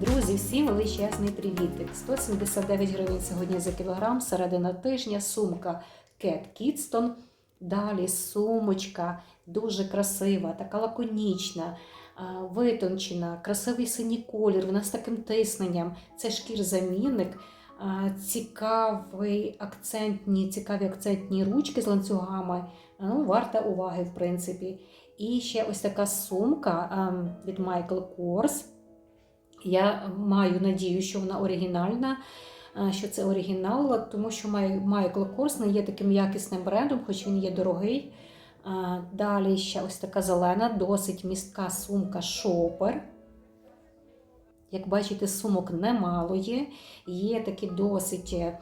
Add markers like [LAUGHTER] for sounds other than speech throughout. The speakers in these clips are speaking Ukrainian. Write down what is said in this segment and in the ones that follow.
Друзі, всім величезний привітик. 179 гривень сьогодні за кілограм, середина тижня, сумка Cat Kidston. Далі сумочка дуже красива, така лаконічна, витончена, красивий синій колір, вона з таким тисненням. Це шкір-замінник. а, Цікавий акцентні, цікаві акцентні ручки з ланцюгами. Ну, варта уваги, в принципі. І ще ось така сумка ем, від Michael Kors. Я маю надію, що вона оригінальна, е, що це оригінал, тому що Май- Майкл Корс не є таким якісним брендом, хоч він є дорогий. Е, Далі ще ось така зелена, досить містка сумка Шопер. Як бачите, сумок немало є. Є такі досить е,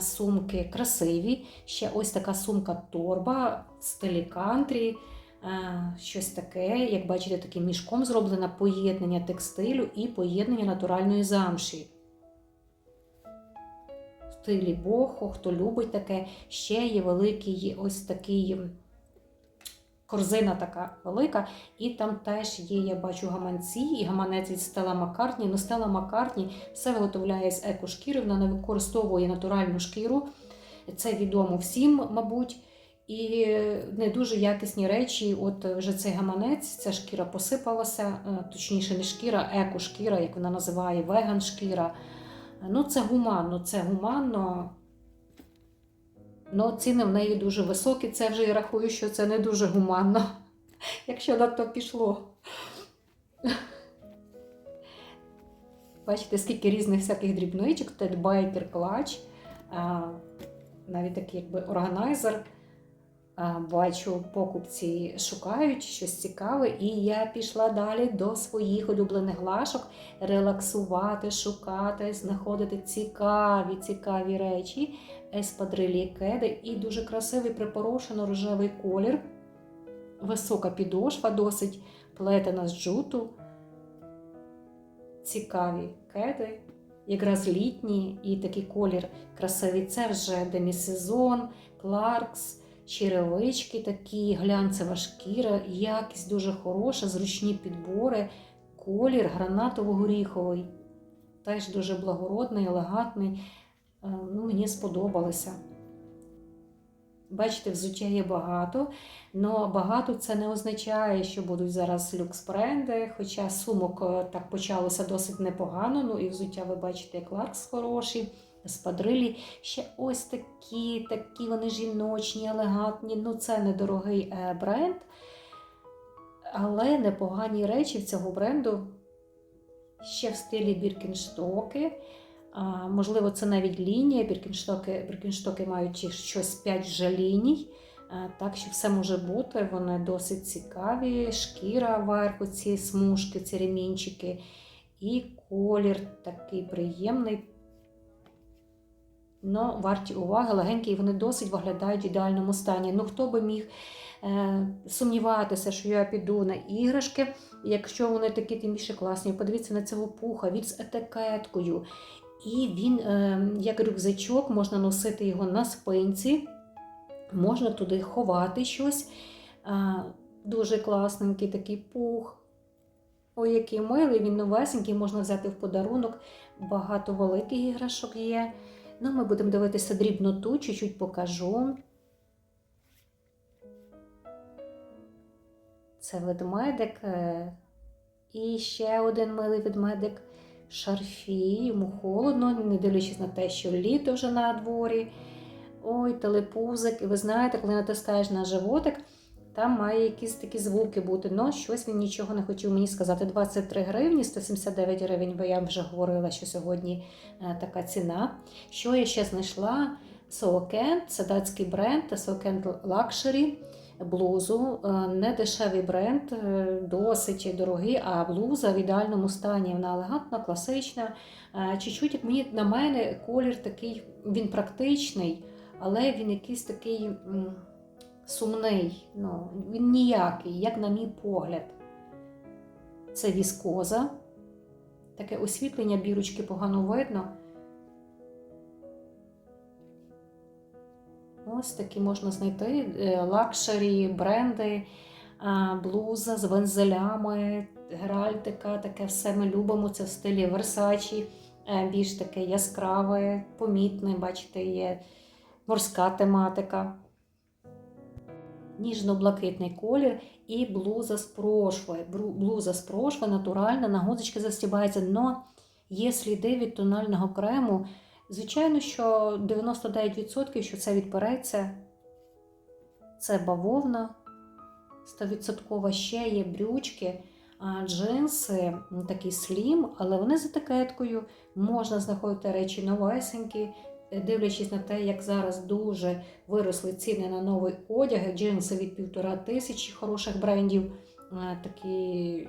сумки красиві. Ще ось така сумка торба стилі кантрі. Е, щось таке, як бачите, таким мішком зроблено поєднання текстилю і поєднання натуральної замші. В стилі бохо, хто любить таке, ще є великий ось такий корзина така велика, і там теж є, я бачу, гаманці і гаманець від Стела Маккартні. Ну, Стела Маккартні все виготовляє з екошкіри, вона не використовує натуральну шкіру. Це відомо всім, мабуть. І не дуже якісні речі. От вже цей гаманець, ця шкіра посипалася, е, точніше, не шкіра, еко-шкіра, як вона називає, веган-шкіра. Ну, це гуманно, це гуманно. Ну, ціни в неї дуже високі. Це вже я рахую, що це не дуже гуманно, [LAUGHS] якщо на то пішло. Бачите, скільки різних всяких дрібничок, Тед Байкер клач, навіть такий якби органайзер. Бачу, покупці шукають щось цікаве, і я пішла далі до своїх улюблених глашок релаксувати, шукати, знаходити цікаві, цікаві речі, еспадрилі кеди і дуже красивий припорошено рожевий колір, висока підошва, досить плетена з джуту. Цікаві кеди, якраз літні і такий колір красивий. Це вже демісезон, Кларкс черевички такі, глянцева шкіра, якість дуже хороша, зручні підбори, колір гранатово-горіховий. Теж дуже благородний, елегантний. Е, Ну, Мені сподобалося. Бачите, взуття є багато, але багато це не означає, що будуть зараз люкс-бренди, хоча сумок е, так почалося досить непогано. Ну і взуття ви бачите, як Ларкс хороший спадрилі. Ще ось такі, такі вони жіночні, елегантні. Ну, це недорогий е, бренд. Але непогані речі в цього бренду ще в стилі Біркінштоки. Можливо, це навіть лінія. Біркінштоки, Біркінштоки мають щось 5 же ліній. Так що все може бути. Вони досить цікаві. Шкіра вверху, ці смужки, ці ремінчики. І колір такий приємний. Ну, варті уваги, легенькі, вони досить виглядають в ідеальному стані. Ну, хто би міг е, сумніватися, що я піду на іграшки, якщо вони такі тим більше класні. Подивіться на цього пуха, він з етикеткою. І він, е, як рюкзачок, можна носити його на спинці, можна туди ховати щось. Е, дуже класненький такий пух. Ой, який милий, він новесенький, можна взяти в подарунок. Багато великих іграшок є. Ну, ми будемо дивитися дрібноту, чуть-чуть покажу. Це ведмедик. е, І ще один милий ведмедик шарфі. Йому холодно, не дивлячись на те, що літо вже на дворі. Ой, телепузик. І ви знаєте, коли натискаєш на животик, там має якісь такі звуки бути. Ну, щось він нічого не хотів мені сказати. 23 гривні, 179 гривень, бо я вже говорила, що сьогодні е, така ціна. Що я ще знайшла? Soakent, це датський бренд, Soakent Luxury блузу. Е, Не дешевий бренд, е, досить дорогий, а блуза в ідеальному стані. Вона елегантна, класична. Чуть-чуть, як мені на мене, колір такий, він практичний, але він якийсь такий сумний. Ну, він ніякий, як на мій погляд. Це віскоза. Таке освітлення бірочки погано видно. Ось такі можна знайти е, лакшері, бренди. блуза з вензелями, геральдика, таке все ми любимо. Це в стилі е, більш таке яскраве, помітне, бачите, є морська тематика. Ніжно-блакитний колір і блуза з прошви. Бру- Блуза з прошви натуральна, на гудзички застібається, але є сліди від тонального крему. Звичайно, що 99% що це відпереться. Це бавовна 100% ще є брючки, а джинси такі слім, але вони з етикеткою. Можна знаходити речі новесенькі, дивлячись на те, як зараз дуже виросли ціни на новий одяг, джинси від півтора тисячі хороших брендів. е, Такі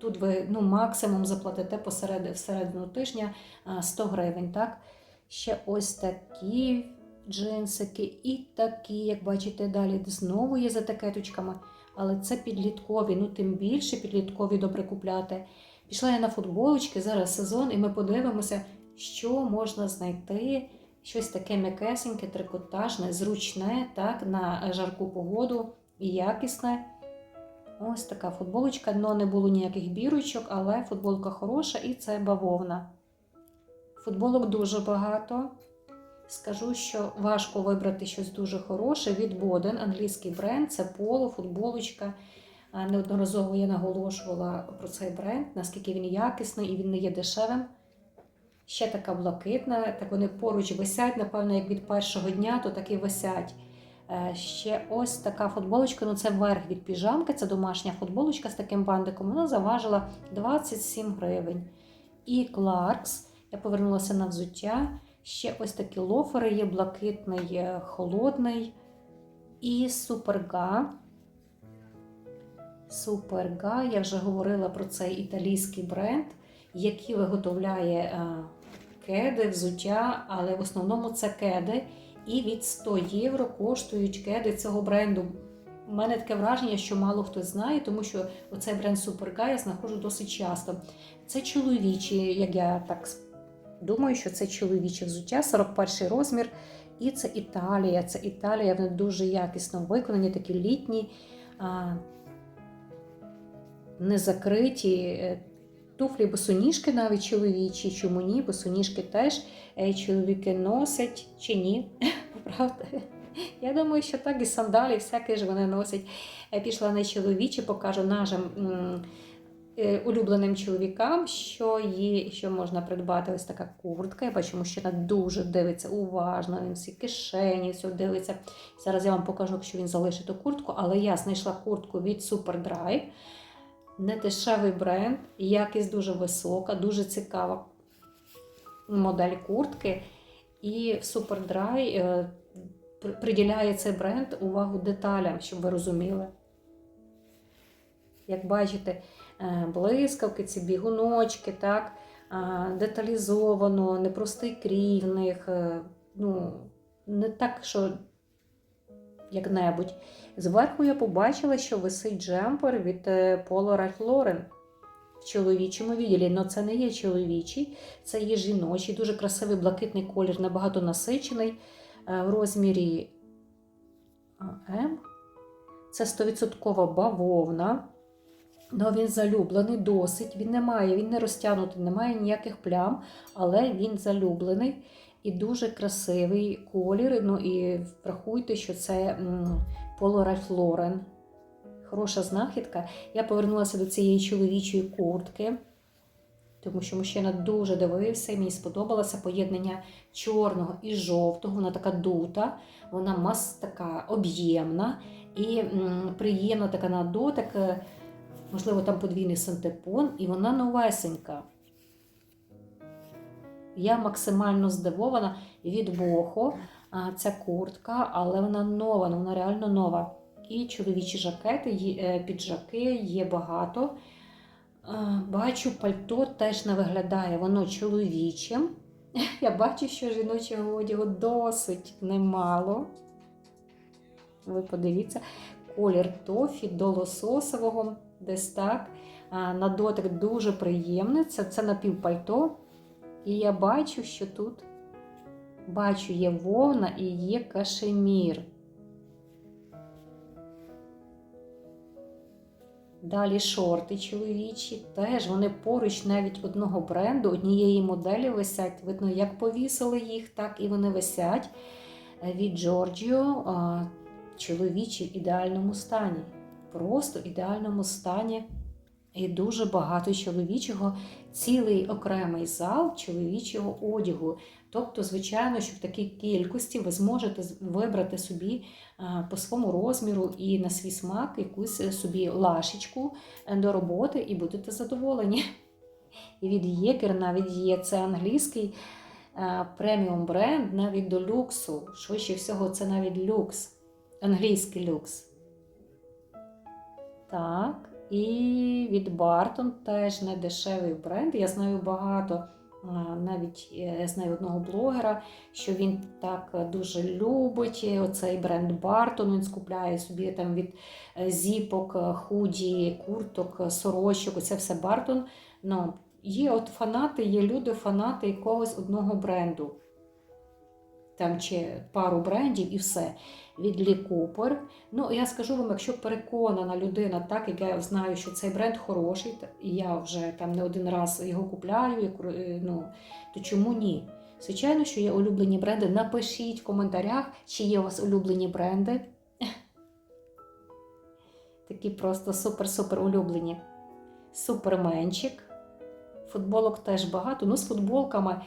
тут ви ну, максимум заплатите посеред, всередину тижня 100 гривень. Так? Ще ось такі джинсики і такі, як бачите, далі знову є з етикеточками. Але це підліткові, ну тим більше підліткові добре купляти. Пішла я на футболочки, зараз сезон, і ми подивимося, що можна знайти. Щось таке м'якесеньке, трикотажне, зручне, так, на жарку погоду і якісне. Ось така футболочка, но не було ніяких бірочок, але футболка хороша і це бавовна. Футболок дуже багато. Скажу, що важко вибрати щось дуже хороше від Боден, англійський бренд, це поло, футболочка. Неодноразово я наголошувала про цей бренд, наскільки він якісний і він не є дешевим. Ще така блакитна, так вони поруч висять, напевно, як від першого дня, то так і висять. Е, Ще ось така футболочка, ну це верх від піжамки, це домашня футболочка з таким бандиком. Вона заважила 27 гривень. І Кларкс, я повернулася на взуття. Ще ось такі лофери є блакитний, холодний. І Суперга. Суперга, я вже говорила про цей італійський бренд, який виготовляє е, кеди, взуття, але в основному це кеди. І від 100 євро коштують кеди цього бренду. У мене таке враження, що мало хто знає, тому що оцей бренд Суперга я знаходжу досить часто. Це чоловічі, як я так думаю, що це чоловіче взуття, 41 розмір. І це Італія. Це Італія, вони дуже якісно виконані, такі літні, не закриті. Е, Туфлі босоніжки навіть чоловічі, чому ні? Босоніжки теж е, чоловіки носять чи ні? [LAUGHS] Правда? Я думаю, що так і сандалі, всяке ж вони носять. Я пішла на чоловічі, покажу нашим е, улюбленим чоловікам, що є, що можна придбати. Ось така куртка. Я бачу, мужчина дуже дивиться уважно, він всі кишені, все дивиться. Зараз я вам покажу, якщо він залишить ту куртку, але я знайшла куртку від Superdry. Не дешевий бренд, якість дуже висока, дуже цікава модель куртки. І в Superdry е, приділяє цей бренд увагу деталям, щоб ви розуміли. Як бачите, е, блискавки, ці бігуночки, так, е, деталізовано, непростий крій ну, не так, що як-небудь. Зверху я побачила, що висить джемпер від е, Polo Ralph Lauren в чоловічому відділі. Але це не є чоловічий, це є жіночий, дуже красивий блакитний колір, набагато насичений е, в розмірі М. Це 100% бавовна. Ну, він залюблений досить. Він не має, він не розтягнутий, немає ніяких плям, але він залюблений і дуже красивий колір. Ну і врахуйте, що це м, Polo Ralph Хороша знахідка. Я повернулася до цієї чоловічої куртки, тому що мужчина дуже дивився, і мені сподобалося поєднання чорного і жовтого. Вона така дута, вона мас така об'ємна і приємна така на дотик. е, Можливо, там подвійний синтепон, і вона новесенька. Я максимально здивована від Бохо. Ця куртка, але вона нова, ну, вона реально нова. І чоловічі жакети, е, піджаки є багато. Бачу, пальто теж не виглядає, воно чоловічим. [LAUGHS] Я бачу, що жіночого одягу досить немало. Ви подивіться, колір тофі до лососового, десь так. На дотик дуже приємний. Це, це напівпальто. І я бачу, що тут бачу, є вовна і є кашемір. Далі шорти чоловічі, теж вони поруч навіть одного бренду, однієї моделі висять. Видно, як повісили їх, так і вони висять. Від а, чоловічі в ідеальному стані. Просто в ідеальному стані. І дуже багато чоловічого, цілий окремий зал чоловічого одягу. Тобто, звичайно, що в такій кількості ви зможете вибрати собі по своєму розміру і на свій смак якусь е, собі лашечку е, до роботи і будете задоволені. І від Єкер навіть є це англійський е, преміум бренд навіть до люксу. Швидше всього, це навіть люкс, англійський люкс. Так. І від Barton теж не дешевий бренд. Я знаю багато, навіть е, я знаю одного блогера, що він так дуже любить оцей бренд Barton. Він скупляє собі там від е, зіпок, е, худі, курток, е, сорочок. Оце все Barton. Ну, є от фанати, є люди, фанати якогось одного бренду. Там чи пару брендів і все. Від Лі Купер. Ну, я скажу вам, якщо переконана людина, так як я знаю, що цей бренд хороший, і я вже там не один раз його купляю, е, ну, то чому ні? Звичайно, що є улюблені бренди. Напишіть в коментарях, чи є у вас улюблені бренди. [LAUGHS] Такі просто супер-супер улюблені. Суперменчик. Футболок теж багато. Ну, з футболками.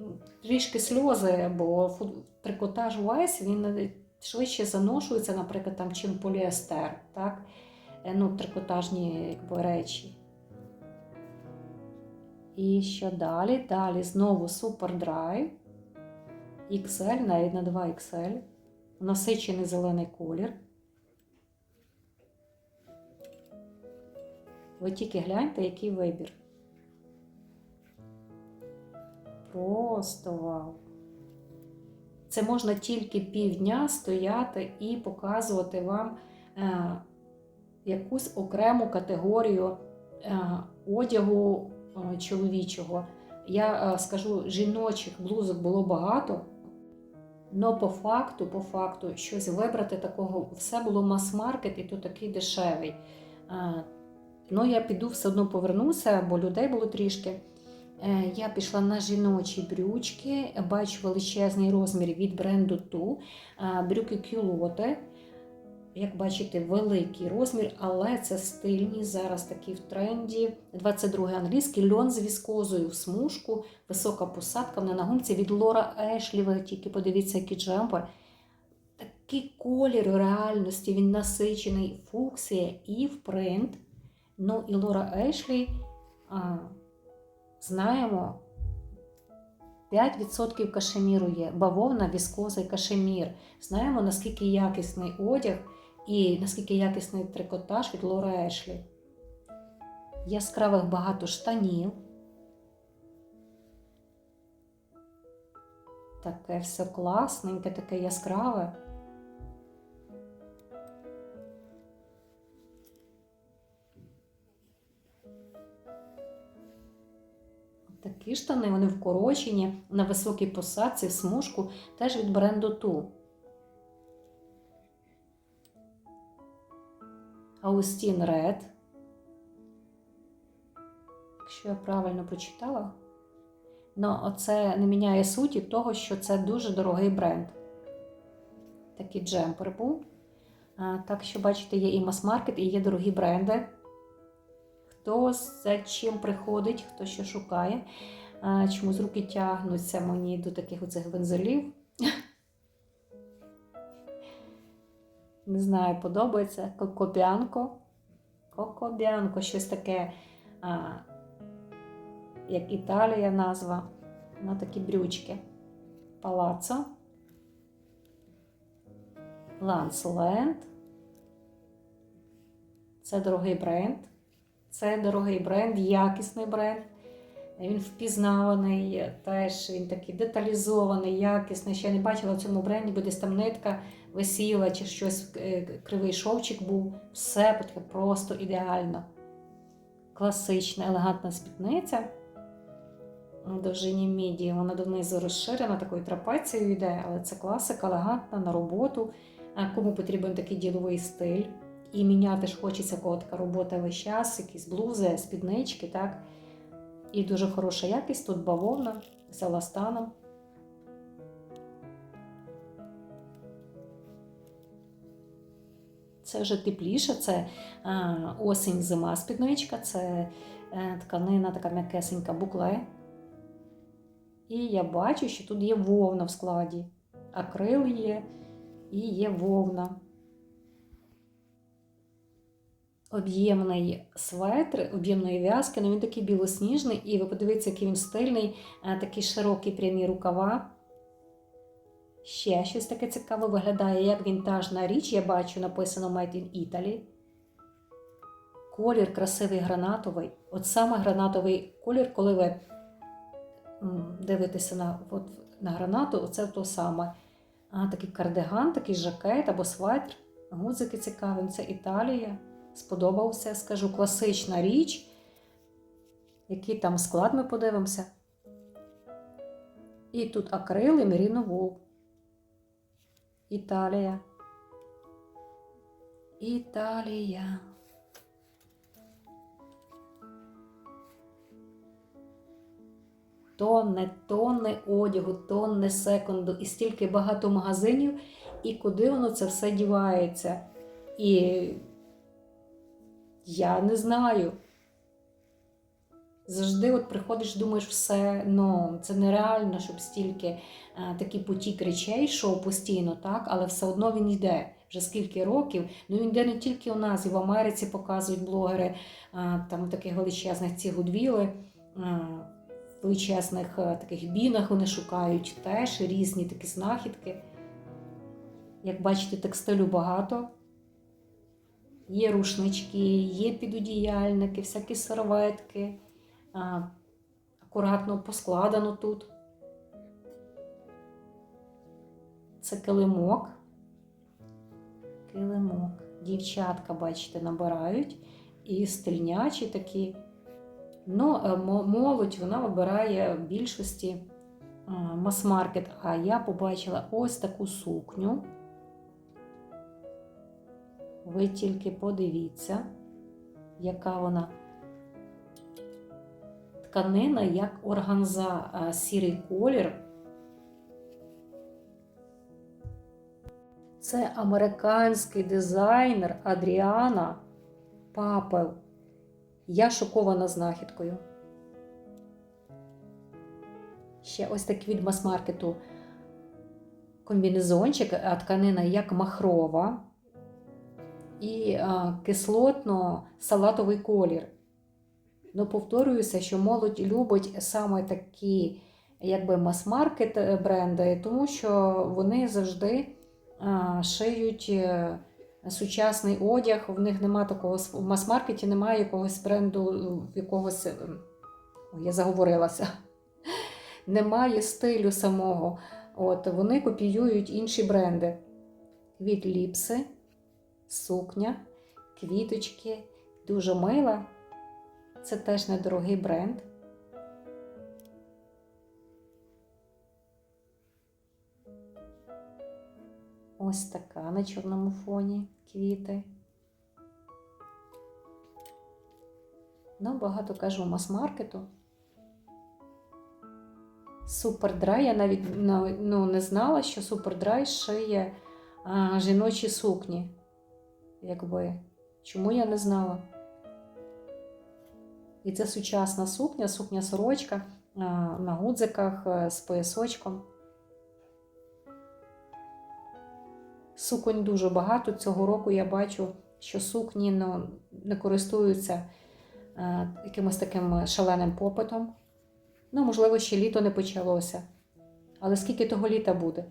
А, трішки сльози, бо трикотаж весь він швидше заношується, наприклад, там, чим поліестер, так? Е, Ну, трикотажні якби, речі. І що далі? Далі знову Dry XL, навіть на 2 XL. Насичений зелений колір. Ви тільки гляньте, який вибір. Просто вау. Це можна тільки півдня стояти і показувати вам е, якусь окрему категорію е, одягу е, чоловічого. Я скажу, жіночих блузок було багато, але по факту, по факту, щось вибрати такого, все було мас-маркет і то такий дешевий. Ну, я піду все одно повернуся, бо людей було трішки. Е, Я пішла на жіночі брючки, бачу величезний розмір від бренду Ту. Е, Брюки кюлоти. Як бачите, великий розмір, але це стильні. Зараз такі в тренді. 22 англійський льон з віскозою в смужку, висока посадка на нагумці від Лора Ешлі. Ви тільки подивіться, який джемпер. Такий колір реальності, він насичений, фуксія і в принт. Ну і Лора Ешлі. Знаємо, 5% кашеміру є, бавовна, віскоза і кашемір. Знаємо, наскільки якісний одяг і наскільки якісний трикотаж від Лора Ешлі. Яскравих багато штанів. Таке все класненьке, таке яскраве. Такі штани, вони вкорочені на високій посадці, смужку, теж від бренду Ту. Аустін Red. Якщо я правильно прочитала. Ну, оце не міняє суті того, що це дуже дорогий бренд. Такий джемпер був. Так що, бачите, є і мас-маркет, і є дорогі бренди. Хто за чим приходить, хто що шукає. Чомусь руки тягнуться мені до таких оцих вензелів. [LAUGHS] Не знаю, подобається. Кокобянко. Кокобянко, щось таке, а, як Італія назва. На такі брючки. Палацо. Лансленд. Це дорогий бренд. Це дорогий бренд, якісний бренд. Він впізнаваний, теж він такий деталізований, якісний. Ще не бачила в цьому бренді, бо десь там нитка висіла чи щось е, кривий шовчик був. Все таке просто ідеально. Класична, елегантна спідниця. в Довжині міді. Вона донизу розширена, такою трапецією йде, але це класика, елегантна на роботу. А Кому потрібен такий діловий стиль. І міняти ж хочеться кого така робота весь час, якісь блузи, спіднички, так? І дуже хороша якість, тут бавовна з еластаном. Це вже тепліше, це осінь, зима спідничка, це е, тканина така м'якесенька букле. І я бачу, що тут є вовна в складі. Акрил є і є вовна. Об'ємний светр, об'ємної в'язки, ну він такий білосніжний, і ви подивіться, який він стильний, е, такі широкі прямі рукава. Ще щось таке цікаве виглядає, як вінтажна річ, я бачу, написано Made in Italy. Колір красивий гранатовий. От саме гранатовий колір, коли ви дивитеся на, от, на гранату, оце то саме. А, такий кардиган, такий жакет або светр. Гудзики цікаві, це Італія. Сподобався, скажу, класична річ. Який там склад ми подивимося. І тут акрил і меріновул. Італія. Італія. Тонни, тонни одягу, тонни секунду, і стільки багато магазинів, і куди воно це все дівається. І я не знаю. Завжди от приходиш, думаєш, все, ну це нереально, щоб стільки е, такий потік речей йшов постійно, так, але все одно він йде. Вже скільки років. Ну він йде не тільки у нас, і в Америці показують блогери е, там таких величезних ці гудвіли, е, в величезних е, таких бінах вони шукають теж різні такі знахідки. Як бачите, текстилю багато. Є рушнички, є підодіяльники, всякі серветки. Акуратно поскладено тут. Це килимок. Килимок. Дівчатка, бачите, набирають і стильнячі такі. Ну, е, молодь вона вибирає в більшості мас-маркет. А я побачила ось таку сукню. Ви тільки подивіться, яка вона тканина, як органза, а, сірий колір. Це американський дизайнер Адріана Папел. Я шокована знахідкою. Ще ось такий від мас-маркету комбінезончик, а тканина як махрова і кислотно-салатовий колір. Ну, повторююся, що молодь любить саме такі якби мас-маркет е, бренди, тому що вони завжди шиють е, сучасний одяг. В них немає такого в мас-маркеті немає якогось бренду, е, якогось. е, Я заговорилася. Немає стилю самого. От, вони копіюють інші бренди. Від ліпси, сукня, квіточки, дуже мила. Це теж недорогий бренд. Ось така на чорному фоні квіти. Ну, багато кажу мас-маркету. Супердрай. Я навіть ну, не знала, що Супердрай шиє а, жіночі сукні. Якби. Чому я не знала? І це сучасна сукня, сукня сорочка на гудзиках е, з поясочком. Суконь дуже багато. Цього року я бачу, що сукні ну, не користуються е, якимось таким шаленим попитом. Ну, можливо, ще літо не почалося. Але скільки того літа буде?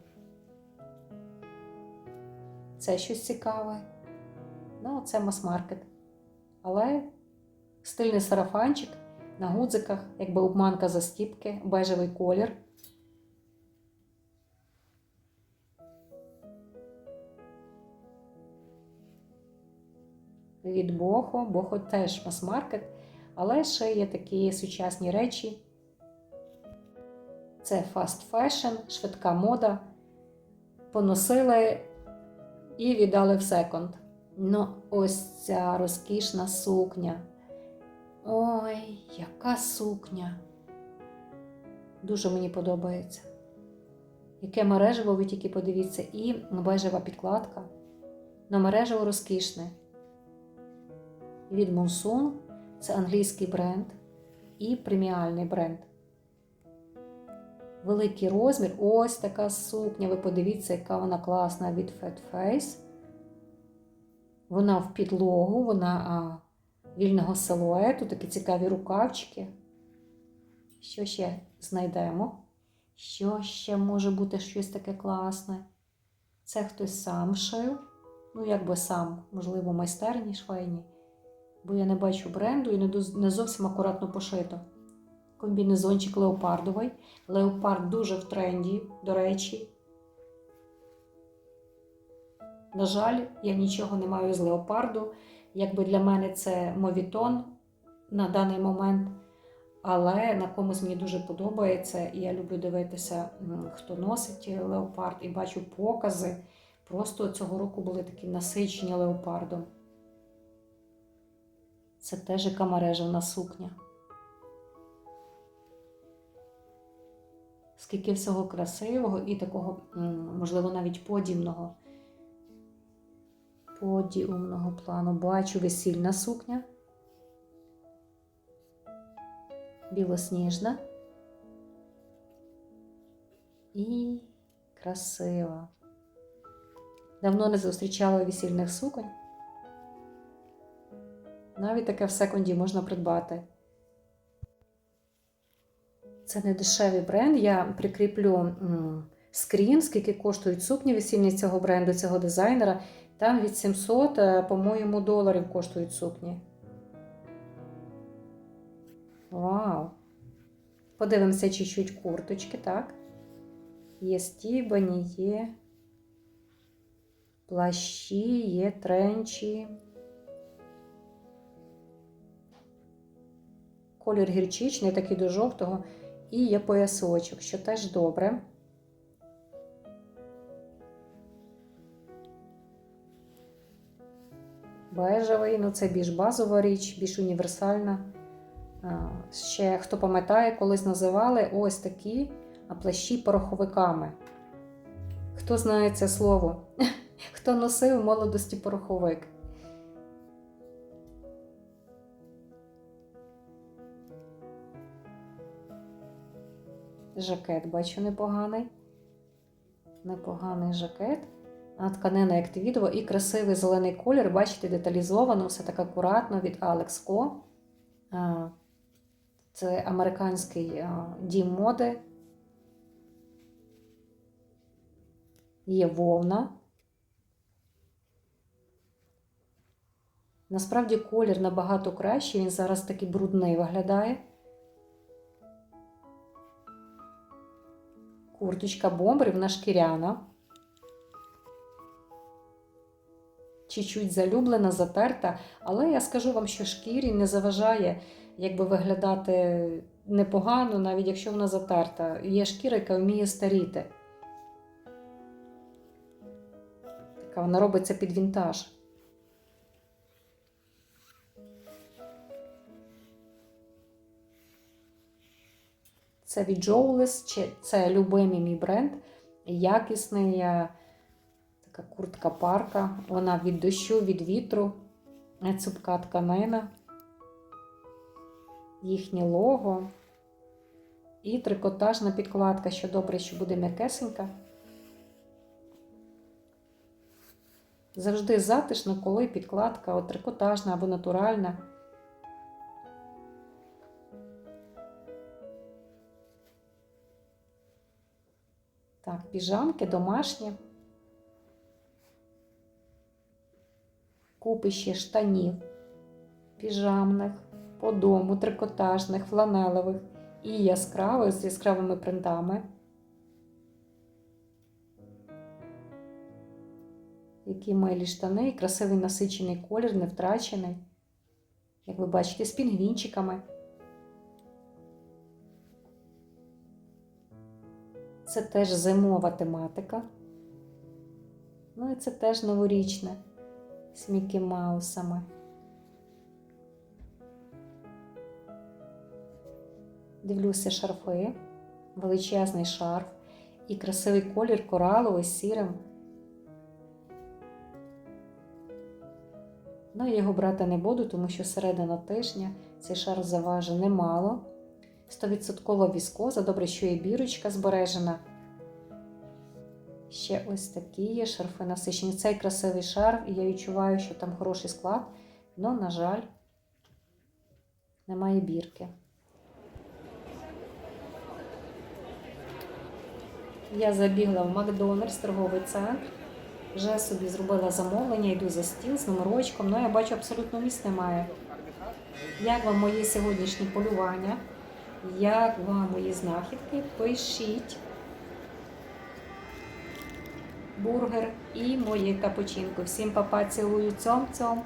Це щось цікаве. Ну, це мас-маркет. Але стильний сарафанчик на гудзиках, якби обманка застіпки, бежевий колір. Від Бохо. Бохо теж мас-маркет, але ще є такі сучасні речі. Це fast fashion, швидка мода. Поносили і віддали в секонд. Ну, ось ця розкішна сукня. Ой, яка сукня. Дуже мені подобається. Яке мережево, ви тільки подивіться, і бежева підкладка. Но мережево розкішне. Від Monsoon, це англійський бренд і преміальний бренд. Великий розмір. Ось така сукня. Ви подивіться, яка вона класна від Fat Face. Вона в підлогу, вона а, вільного силуету, такі цікаві рукавчики. Що ще знайдемо? Що ще може бути щось таке класне? Це хтось сам шив. Ну, якби сам, можливо, майстерні швейні. Бо я не бачу бренду і не, зовсім акуратно пошито. Комбінезончик леопардовий. Леопард дуже в тренді, до речі. На жаль, я нічого не маю з леопарду. Якби для мене це мовітон на даний момент. Але на комусь мені дуже подобається, і я люблю дивитися, хто носить леопард, і бачу покази. Просто цього року були такі насичені леопардом. Це теж яка мережевна сукня. Скільки всього красивого і такого, можливо, навіть подібного. Подіумного плану. Бачу весільна сукня. Білосніжна. І красива. Давно не зустрічала весільних суконь. Навіть таке в секунді можна придбати. Це не дешевий бренд. Я прикріплю скрін, скільки коштують сукні весільні цього бренду, цього дизайнера. Там від 700, е, по-моєму, доларів коштують сукні. Вау! Подивимося чуть-чуть курточки, так? Є стібані, є плащі, є тренчі. Колір гірчичний, такий до жовтого, і є поясочок, що теж добре. Бежевий, ну це більш базова річ, більш універсальна. Ще хто пам'ятає, колись називали ось такі плащі пороховиками. Хто знає це слово? [LAUGHS] Хто носив в молодості пороховик? Жакет, бачу, непоганий. Непоганий жакет. Тканина як твідова і красивий зелений колір. Бачите, деталізовано, все так акуратно від Alex Co. Це американський дім моди. Є вовна. Насправді колір набагато кращий, він зараз такий брудний виглядає. Курточка бомбер, вона шкіряна. Чуть-чуть залюблена, затерта, але я скажу вам, що шкірі не заважає якби виглядати непогано, навіть якщо вона затерта. Є шкіра, яка вміє старіти. Така вона робиться під вінтаж. Це від Jouless, це любимий мій бренд. Якісний, така куртка парка. Вона від дощу, від вітру, е, цупка тканина, їхнє лого. І трикотажна підкладка, що добре, що буде м'якесенька. Завжди затишно, коли підкладка от трикотажна або натуральна. Так, піжамки домашні. Купи ще штанів, піжамних, по дому, трикотажних, фланелевих і яскравих з яскравими принтами. Які милі штани, красивий насичений колір, не втрачений. Як ви бачите, з пінгвінчиками. Це теж зимова тематика. Ну і це теж новорічне. З Мікі Маусами. Дивлюся шарфи, величезний шарф і красивий колір кораловий з сірим. Ну, я його брати не буду, тому що середина тижня цей шарф заважить немало. 100% віскоза, добре, що є бірочка збережена. Ще ось такі є шарфи насичені. Цей красивий шарф, і я відчуваю, що там хороший склад, але, на жаль, немає бірки. Я забігла в Макдональдс, торговий центр. Вже собі зробила замовлення, йду за стіл з номерочком. Ну, я бачу, абсолютно місць немає. Як вам мої сьогоднішні полювання? Як вам мої знахідки? Пишіть бургер і моє капучинко. Всім папа цілую цьом-цьом.